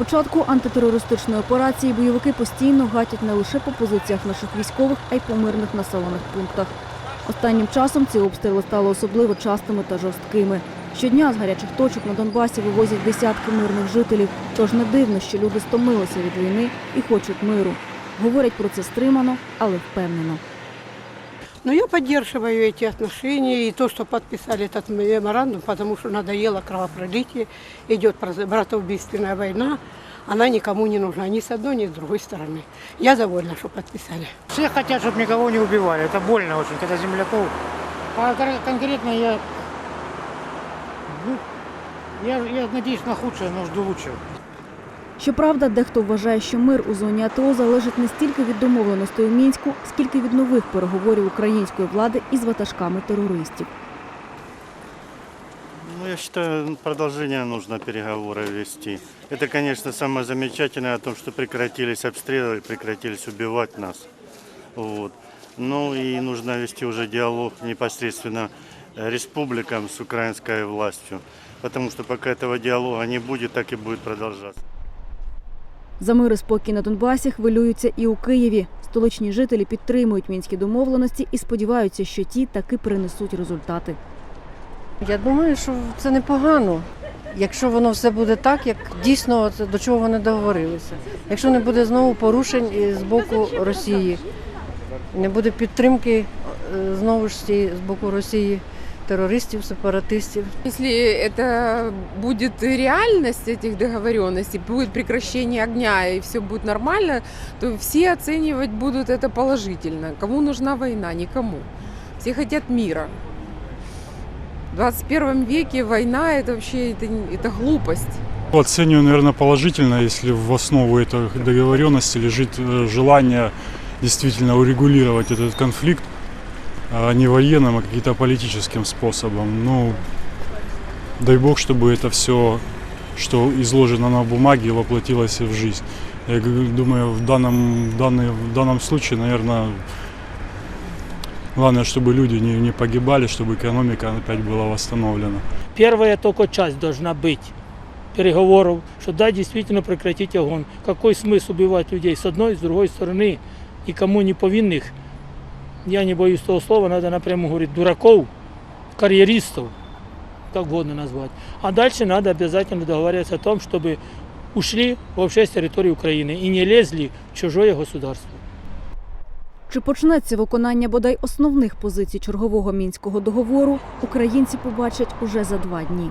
початку антитерористичної операції бойовики постійно гатять не лише по позиціях наших військових, а й по мирних населених пунктах. Останнім часом ці обстріли стали особливо частими та жорсткими. Щодня з гарячих точок на Донбасі вивозять десятки мирних жителів. Тож не дивно, що люди стомилися від війни і хочуть миру. Говорять про це стримано, але впевнено. Но я поддерживаю эти отношения и то, что подписали этот меморандум, потому что надоело кровопролитие, идет братоубийственная война, она никому не нужна, ни с одной, ни с другой стороны. Я довольна, что подписали. Все хотят, чтобы никого не убивали. Это больно очень, когда земляков. А кон- конкретно я, ну, я, я надеюсь на худшее, но жду лучшего. Щоправда, дехто вважає, що мир у зоні АТО залежить не стільки від домовленостей у мінську, скільки від нових переговорів української влади із ватажками терористів. Ну, я считаю, продолжение нужно переговоры вести. Это, конечно, самое замечательное о том, что прекратились обстрелы, прекратились убивать нас. Вот. Ну и нужно вести уже диалог непосредственно э, республикам с украинской властью. Потому что пока этого диалога не будет, так и будет продолжаться. За мир і спокій на Донбасі хвилюються і у Києві. Столичні жителі підтримують мінські домовленості і сподіваються, що ті таки принесуть результати. Я думаю, що це непогано, якщо воно все буде так, як дійсно до чого вони договорилися. Якщо не буде знову порушень з боку Росії, не буде підтримки е, знову ж з боку Росії терористів, сепаратистів. Если это будет реальность этих договоренностей, будет прекращение огня и все будет нормально, то все оценивать будут это положительно. Кому нужна война? Никому. Все хотят мира. В 21 веке война это вообще это, это глупость. Оцениваю, наверное, положительно, если в основу этой договоренности лежит э, желание действительно урегулировать этот конфликт, не военным, а каким-то политическим способом. Ну, дай бог, чтобы это все, что изложено на бумаге, воплотилось в жизнь. Я думаю, в данном, данный, в данном случае, наверное, главное, чтобы люди не, не погибали, чтобы экономика опять была восстановлена. Первая только часть должна быть переговоров, что да, действительно прекратить огонь. Какой смысл убивать людей с одной, с другой стороны, никому не повинных, я не боюсь того слова, надо напрямую говорить, дураков, карьеристов, как угодно назвать. А дальше надо обязательно договариваться о том, чтобы ушли вообще с территории Украины и не лезли в чужое государство. Чи почнеться виконання бодай основних позицій чергового мінського договору, українці побачать уже за два дні.